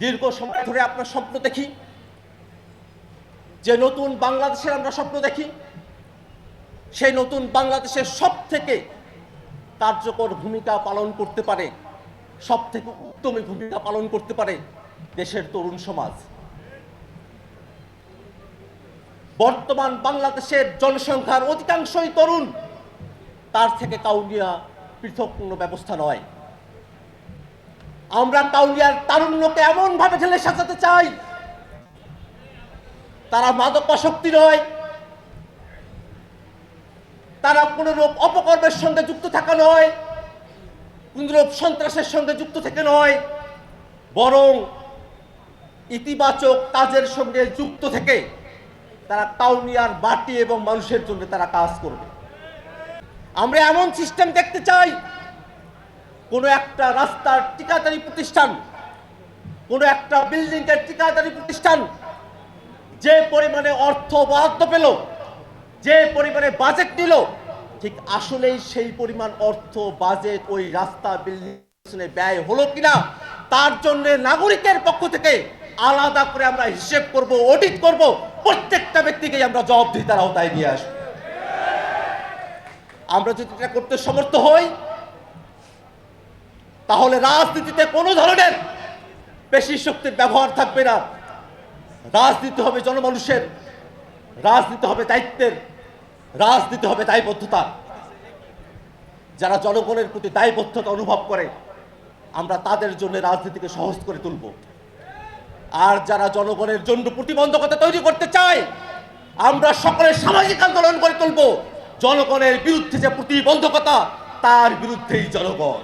দীর্ঘ সময় ধরে আপনার স্বপ্ন দেখি। যে নতুন বাংলাদেশের আমরা স্বপ্ন দেখি, সেই নতুন বাংলাদেশের সব থেকে কার্যকর ভূমিকা পালন করতে পারে সব থেকে উত্তমী ভূমিকা পালন করতে পারে দেশের তরুণ সমাজ। বর্তমান বাংলাদেশের জনসংখ্যার অধিকাংশই তরুণ, তার থেকে কাউনিয়া পৃথক কোনো ব্যবস্থা নয়। আমরা কাউনিয়ার তারুণ্যকে এমনভাবে ঢেলে সাজাতে চাই। তারা মাদক মাদকাসক্তি নয়। তারা কোনরূপ অপকর্মের সঙ্গে যুক্ত থাকা নয়। কোনরূপ সন্ত্রাসের সঙ্গে যুক্ত থেকে নয়। বরং ইতিবাচক কাজের সঙ্গে যুক্ত থেকে তারা কাউনিয়ার বাটি এবং মানুষের জন্য তারা কাজ করবে। আমরা এমন সিস্টেম দেখতে চাই কোনো একটা রাস্তার ঠিকাদারি প্রতিষ্ঠান, কোনো একটা বিল্ডিং এর ঠিকাদারি প্রতিষ্ঠান যে পরিমাণে অর্থ বরাদ্দ পেল, যে পরিমাণে বাজেট নিল, ঠিক আসলেই সেই পরিমাণ অর্থ বাজেট ওই রাস্তা বিল্ডিং ব্যয় হলো কিনা, তার জন্য নাগরিকের পক্ষ থেকে আলাদা করে আমরা হিসেব করব অডিট করব, প্রত্যেকটা ব্যক্তিকে আমরা জবাবদিহিতার আওতায় নিয়ে আসব। আমরা যদি এটা করতে সমর্থ হই তাহলে রাজনীতিতে কোনো ধরনের পেশি শক্তির ব্যবহার থাকবে না। রাজনীতি হবে জনমানুষের, রাজনীতি হবে দায়িত্বের, রাজনীতি হবে দায়বদ্ধতা। যারা জনগণের প্রতি দায়বদ্ধতা অনুভব করে, আমরা তাদের জন্য রাজনীতিকে সহজ করে তুলব। আর যারা জনগণের জন্য প্রতিবন্ধকতা তৈরি করতে চায়, আমরা সকলে সামাজিক আন্দোলন করে তুলব। জনগণের বিরুদ্ধে যে প্রতিবন্ধকতা, তার বিরুদ্ধেই জনগণ।